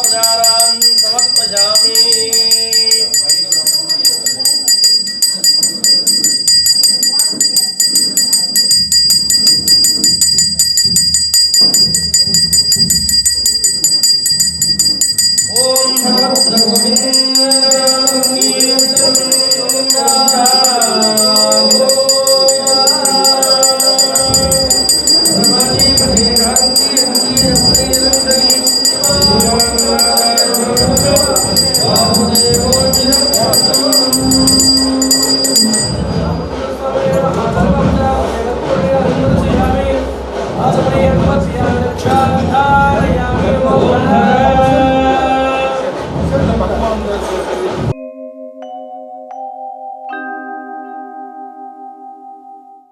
प्रजारान् समर्पयामि।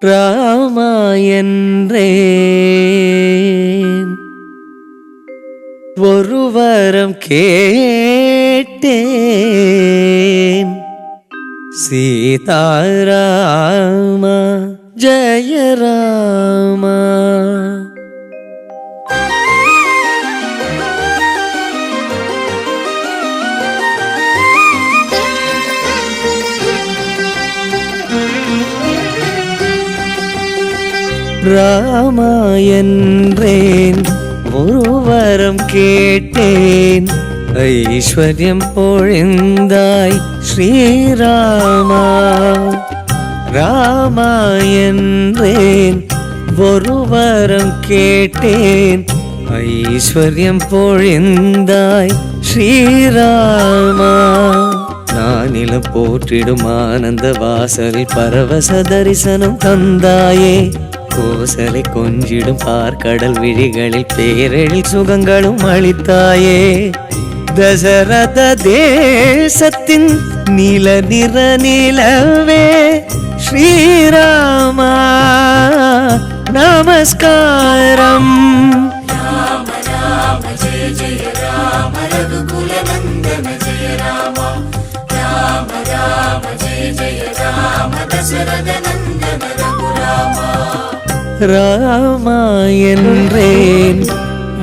ராமாயன்றேன். ஒருவரம் கேட்டேன். சீதாராமா ஜெயராமா ராமா என்றேன் ஒரு வரம் கேட்டேன். ஐஸ்வர்யம் பொழிந்தாய் ஸ்ரீராமா. ராமா என்றேன் ஒரு வரம் கேட்டேன். ஐஸ்வர்யம் பொழிந்தாய் ஸ்ரீராமா. நானிலம் போற்றிடும் ஆனந்த வாசல் பரவச தரிசனம் தந்தாயே. கோசலை கொஞ்சிடும் பார்க்கடல் விழிகளில் பேரெழில் சுகங்களும் அளித்தாயே. தசரத தேசத்தின் நீல நிற நிலவே ஸ்ரீராமா நமஸ்காரம். ஜய ராம. ராம ஜய ஜய ராம. தசரத ராமா என்றேன்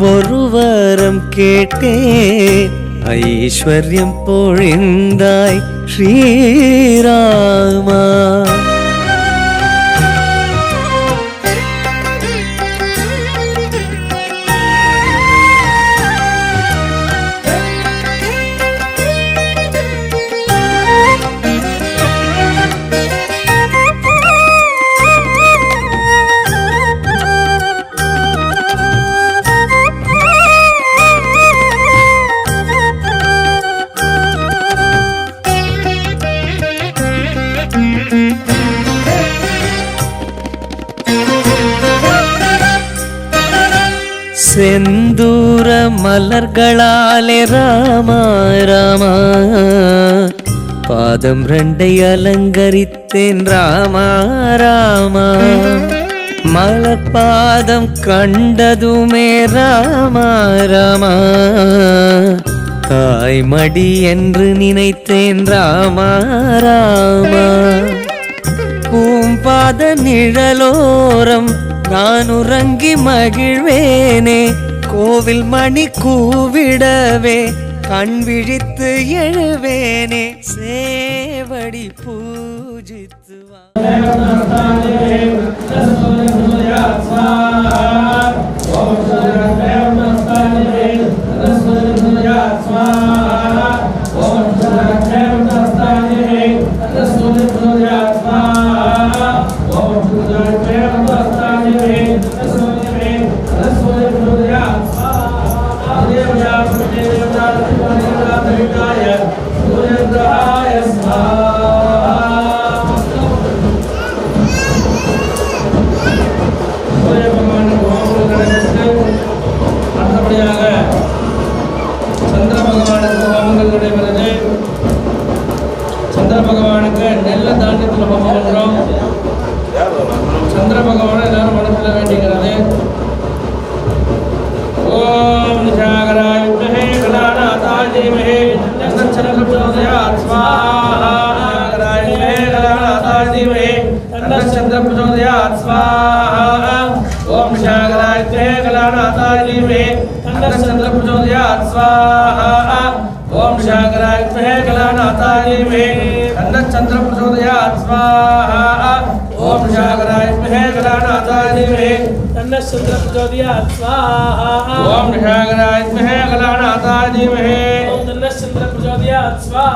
ஒருவரம் கேட்டேன். ஐஸ்வர்யம் பொழிந்தாய் ஸ்ரீராமா மலர்களாலே ராமா ராமா. பாதம் ரெண்டை அலங்கரித்தேன் ராமா ராமா. மலர்பாதம் கண்டதுமே ராமா ராமா. தாய்மடி என்று நினைத்தேன் ராமா ராமா. பூம்பாத நிழலோரம் நான் உறங்கி மகிழ்வேனே. கோவில் மணி கூவிடவே கண் விழித்து எழுவேனே சேவடி பூஜித்து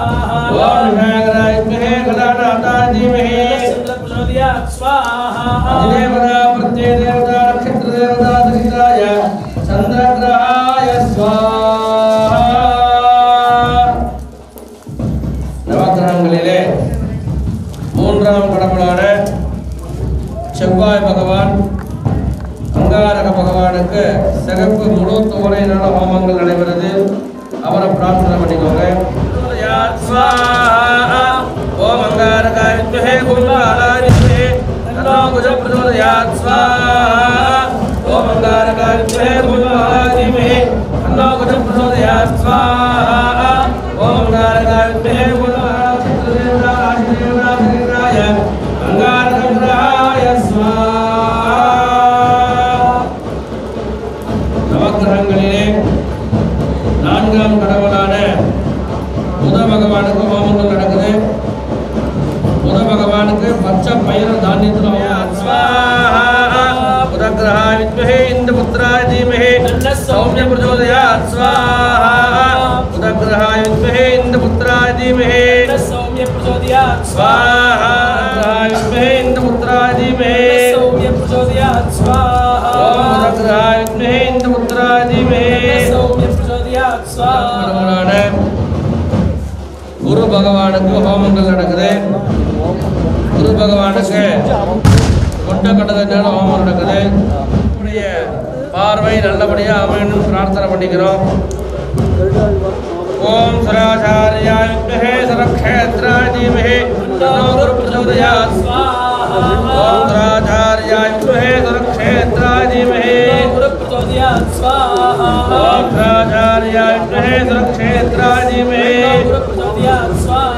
प्रचोदयात् स्वाहा ओम शाकराय विद्महे कलानाथाय धीमहि चन्द्रः प्रचोदयात् स्वाहा देवता प्रत्ययदेवता नक्षत्रदेवता दक्षिणाय चन्द्रग्रहाय स्वाहा நவக்கிரகங்களிலே மூன்றாம் கடவுளான செவ்வாய் பகவான் அங்காரக பகவானுக்கு சிறப்பு முழு தோரையினால ஹோமங்கள் நடைபெறுது அவரை பிரார்த்தனை பண்ணிக்கோங்க स्वाहा ओम अंगारकाय विद्महे कुंभलालाय विद्महे तन्नो कुज प्रचोदयात् स्वाहा ओम अंगारकाय विद्महे कुंभलालाय विद्महे तन्नो कुज प्रचोदयात् स्वाहा పైన ధాన్యతలు ఉదగ్రహ విద్మహే ఇంద్రపుత్రాయ ధీమహే సౌమ్య ప్రచోదయాత్ స్వాహ ఉదగ్రహాయ విద్మహే ఇంద్రపుత్రాయ ధీమహే సౌమ్య ప్రచోదయాత్ స్వాహ ఉదగ్రహాయ విద్మహే ఇంద్రపుత్రాయ ధీమహే సౌమ్య ప్రచోదయాత్ స్వాహ ఉదగ్రహాయ విద్మహే ఇంద్రపుత్రాయ ధీమహే సౌమ్య ప్రచోదయాత్ స్వాహ గురు భగవానుకు హోమంగల్ నడక பகவானுக்கு கொண்ட கடந்த நேரம் ஹோமம் நடக்குது. உடைய பார்வை நல்லபடியாக அமையணும்னு பிரார்த்தனை பண்ணிக்கிறோம். ஓம் சராச்சாரியாய வித்மஹே சரக்ஷேத்ராய தீமஹே குரு பிரச்சோதயாத் ஓம் சராச்சாரியாய வித்மஹே சரக்ஷேத்ராய தீமஹே குரு பிரச்சோதயாத் ஸ்வாஹா. ஓம் சராச்சாரியாய வித்மஹே சரக்ஷேத்ராய தீமஹே குரு பிரச்சோதயாத் ஸ்வாஹா.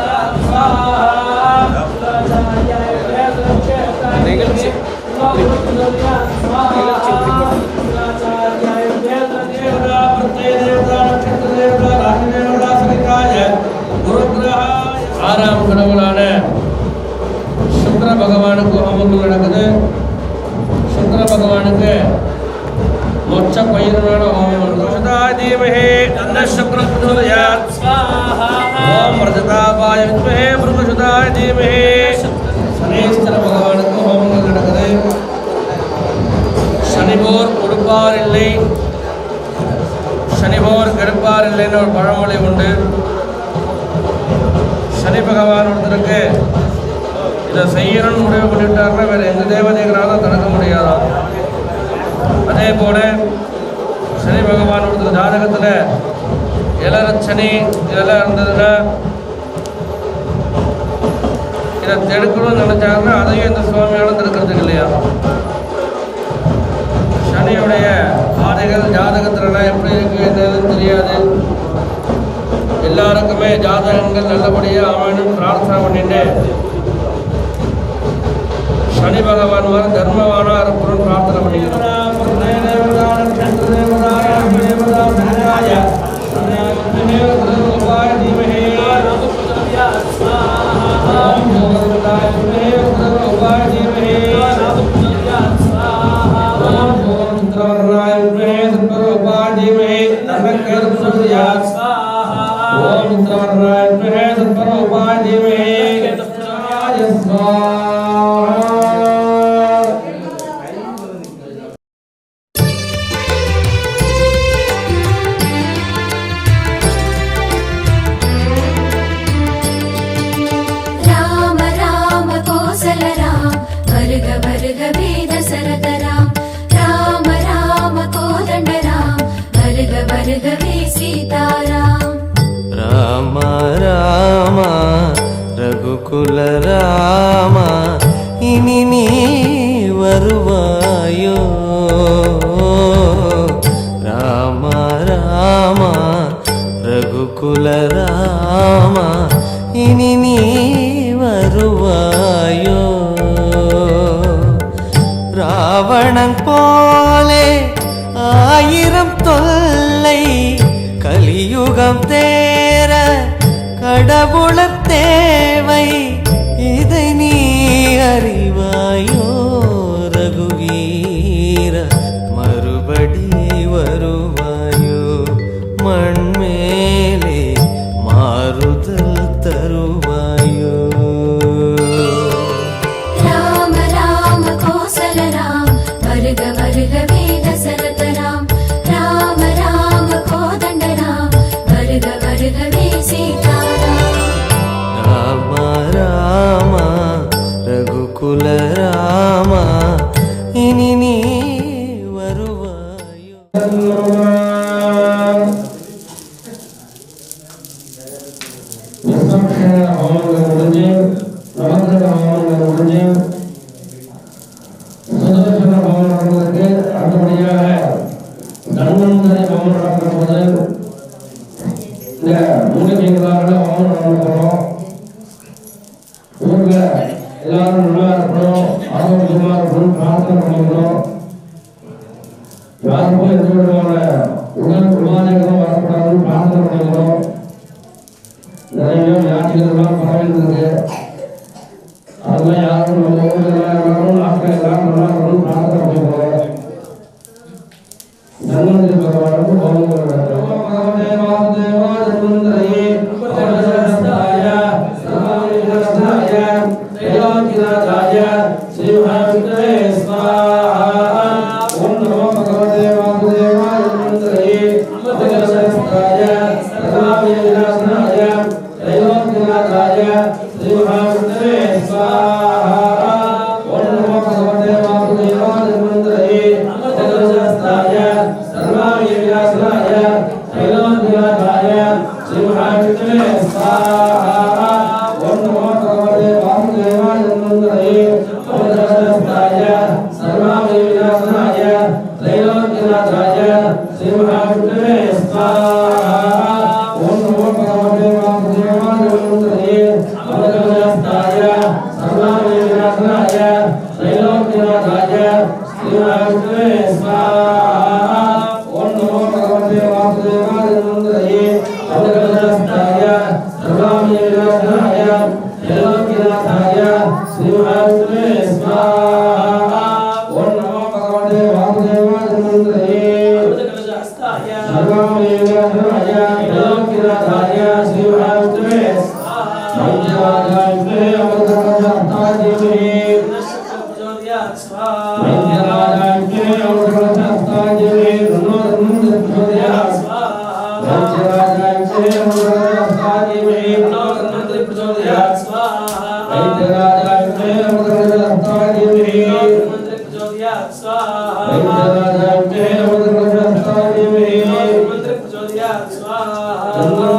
ஆறாம் கடவுளான சுக்கர பகவானுக்கு ஹோமங்கள் நடக்குது சுக்கர பகவானுக்கு மொச்ச பயிரோட ஹோமம் தீமஹே நல்ல சுக்கரயாத் ஓம் ரஜதாபாய வித்மஹே பிரபசுதாய தீமஹே சனேஸ்வர பகவானுக்கு ஹோமங்கள் நடக்குது சனிபோர் கொடுப்பார் இல்லை சனிபோர் கெடுப்பார் இல்லைன்னு ஒரு பழமொழி உண்டு. சனி பகவான் ஒருத்தருக்கு இதை செய்யணும்னு முடிவு பண்ணிவிட்டாருன்னா வேறு எந்த தேவதைகளாலும் தடுக்க முடியாதா அதே போல சனி பகவான் ஒருத்தர் ஜாதகத்தில் இளரச்சனி இதெல்லாம் இருந்ததுன்னா இதை தடுக்கணும்னு நினைச்சாங்கன்னா அதையும் இந்த சுவாமியாலும் தடுக்கிறதுக்கு இல்லையா? சனியுடைய ஆடைகள் ஜாதகத்திலலாம் எப்படி இருக்கு என்னதுன்னு தெரியாது. எல்லாருக்குமே ஜாதகங்கள் நல்லபடியாக அமையணும் பிரார்த்தனை பண்ணிட்டு சனி பகவான் வர தர்மவானா இருக்கணும்னு பிரார்த்தனை பண்ணிக்கிறோம். गुरु ராமா ரகுகுல ராமா இனி நீ வருவாயோ? ராவணன் போலே ஆயிரம் தொல்லை கலியுகம் தேர கடவுள தேவை இதை நீ அறி Elok Raja the Vishnu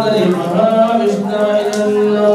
للحرام اشتعل النار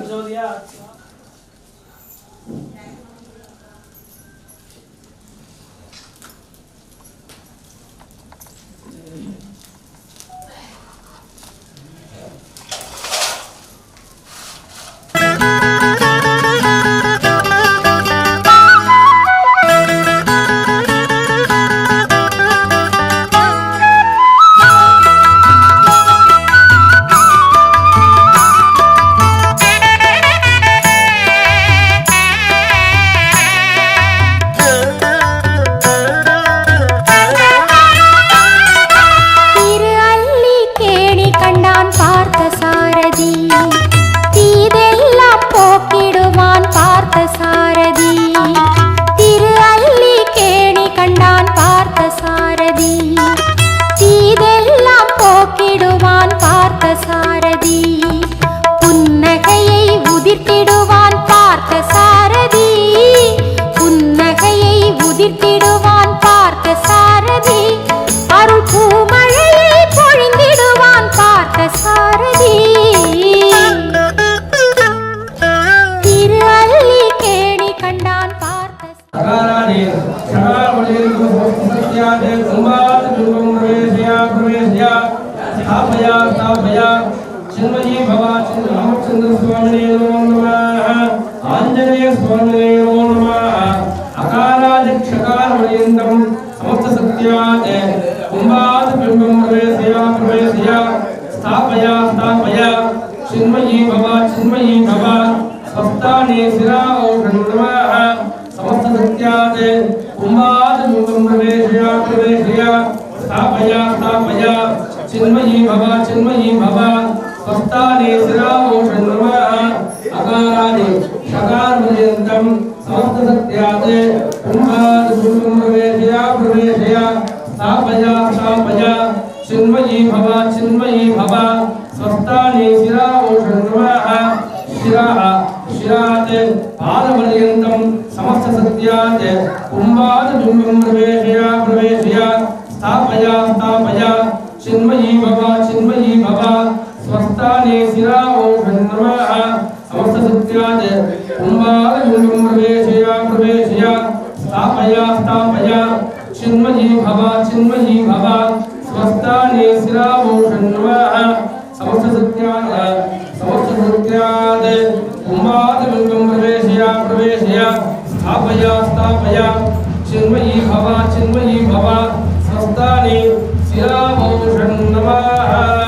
स्थापया Chinmayi भव चन्द्रस्वामिने नमो नमः आञ्जनेयस्वामिने नमो नमः अकालादिक्षकारमयन्तम् समस्तसत्यात् कुम्भात् बिम्बं प्रवेशय प्रवेशय स्थापय स्थापय चिन्मयी भव चिन्मयी भव स्वस्ताने शिरा ओषण्णमः समस्तसत्यात् कुम्भात् बिम्बं प्रवेशय प्रवेशय स्थापय स्थापय चिन्मयी भव चिन्मयी भव स्वस्थाने शिरावोषं नमः अकारादि शकारपर्यन्तं समस्त सत्यात् कुम्भात् मुखं प्रवेशय प्रवेशय स्थापय स्थापय चिन्मयी भव चिन्मयी भव स्वस्थाने शिरावोषं नमः शिरः शिरात् पादपर्यन्तं समस्तसत्यात् बिम्बं प्रवेशय प्रवेशय स्थापय स्थापय चिन्मयी भव चिन्मयी भव। स्वस्थाने शिरावोषं नमः समस्तसत्यात् कुम्भात् बिम्बं प्रवेशय प्रवेशय स्थापय स्थापय। चिन्मयी भव चिन्मयी भव। स्वस्थाने शिरावोषं नमः समस्तसत्यात् समस्तसत्यात् बिम्बं प्रवेशय प्रवेशय, स्थापय स्थापय। चिन्मयी भव चिन्मयी भव। स्वस्थाने शिराभूषं नमः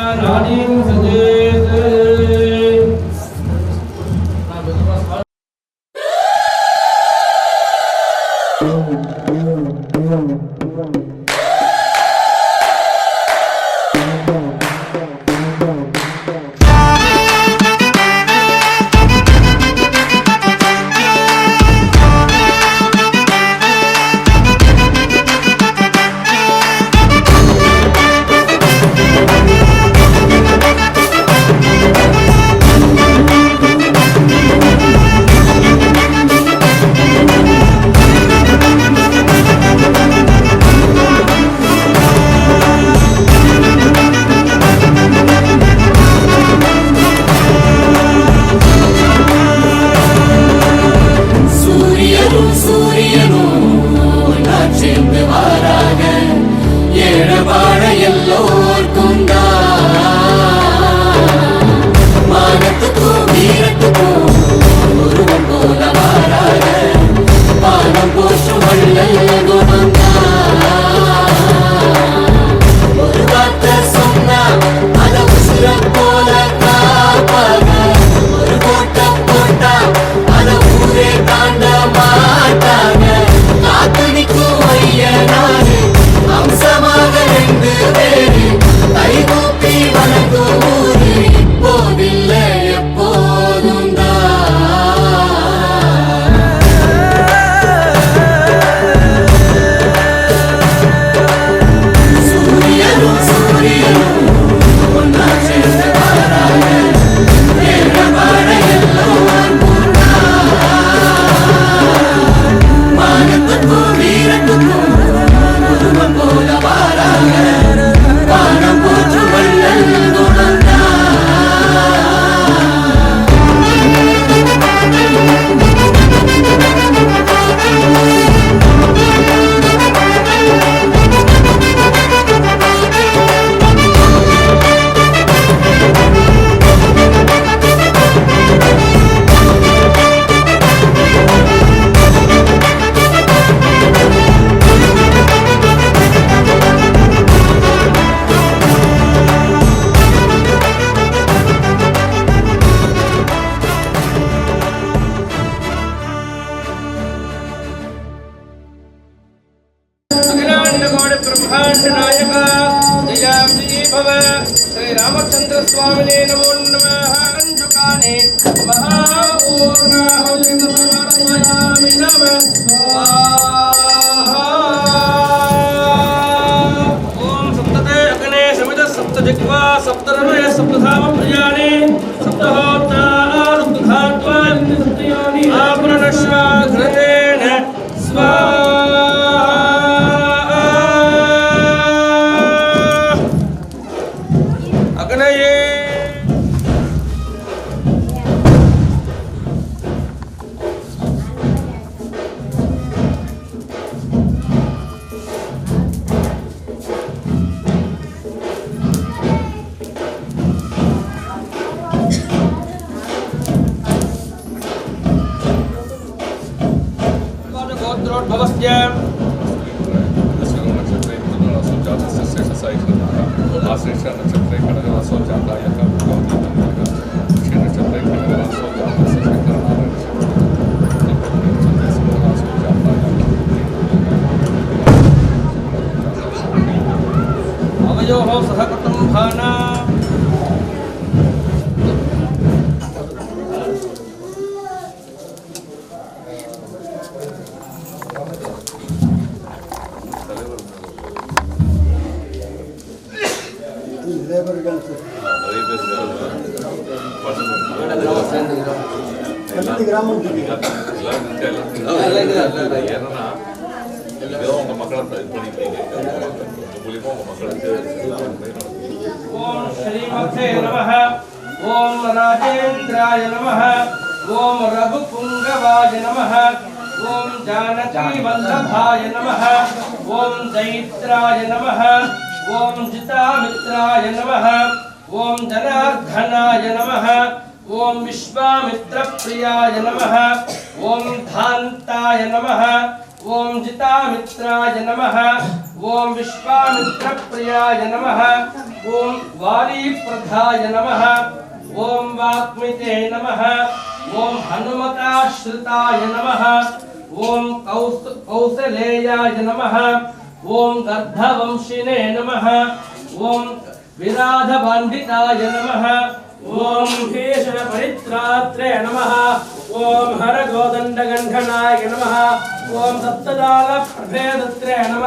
जिग्वा सप्तरमय सप्तधाम प्रियाणि सप्तहोत्रा सप्तधात्वा इन्द्रियाणि आपणनश्वा ॐ जितामित्राय नमः। ॐ जनार्दनाय नमः। ॐ विश्वामित्रप्रियाय नमः। ॐ धान्ताय नमः। ॐ जितामित्राय नमः। ॐ विश्वामित्रप्रियाय नमः। ॐ वालीप्रधाय नमः। ॐ वाग्मिते नमः। ॐ हनुमताश्रिताय नमः। ॐ कौस, कौसलेयाय नमः। ఓం గర్ధవంశినే నమ. ఓం విరాధ బంధితాయ నమ. ఓం భీషణ పరిత్రాత్రే నమ. ఓం హర గోదండగంధనాయ నమ. ఓం సప్తదాల ప్రభేదత్రే నమ.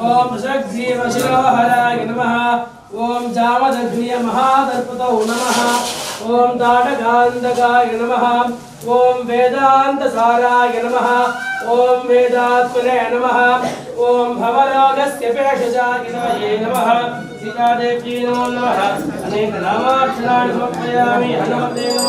ఓం సగ్జీవశిరోహరాయ నమ. ఓం జామదగ్నియ మహాదర్పత నమ. ఓం తాటకాంతకాయ నమ. ఓం వేదాంతసారాయ నమ. ఓం వేదాత్మనే నమ. ఓం భవరోగస్య పేషజాయ నమయే నమ. సీతాదేవ్యై నమో నమ. అనేక నామాక్షరాన్ని సమర్పయామి. హనుమతే నమ.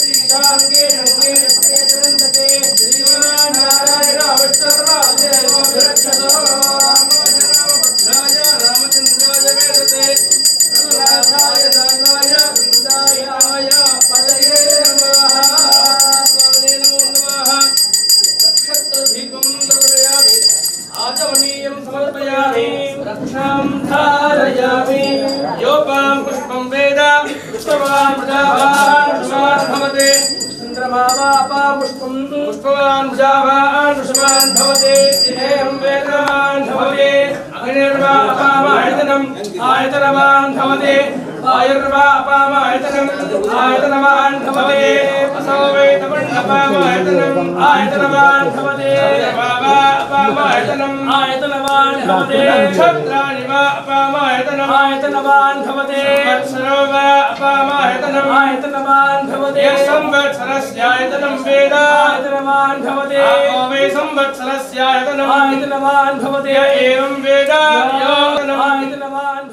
वनमाली प्रतीशाङ्गे रङ्गे रक्ते दरन्दके श्रीमन्नारायण अवश्यर्वादे रक्षतो रामभद्राय रामचन्द्राय वेदते रघुनाथाय दासाय वृन्दायाय पदये नमः स्वामिने नमो नमः नक्षत्रदीपं दर्शयामि आचमनीयं समर्पयामि रक्षां धारयामि योपां पुष्पं वेद पुष्पवान् प्रजावान् पुष्पवान् भवते चन्द्रमा वापा पुष्पं पुष्पवान् जावान् पुष्पवान् भवते एवं वेदवान् भवते अग्निर्वा अपामायतनम् आयतनवान् भवते आयुर्वा अपामायतनम् आयतनवान् भवते असौ वेदमण्डपामायतनम् आयतनवान् भवते वावा अपामायतनम् आयतनवान् भवते नक्षत्राणि वा अपामायतनम् आयतनवान् भवते संवत्सरो वा अपामायतनम् आयतनवान् भवते संवत्सरस्यायतनं वेद आयतनवान् भवते वै संवत्सरस्यायतनम् आयतनवान् भवते एवं वेद आयतनवान्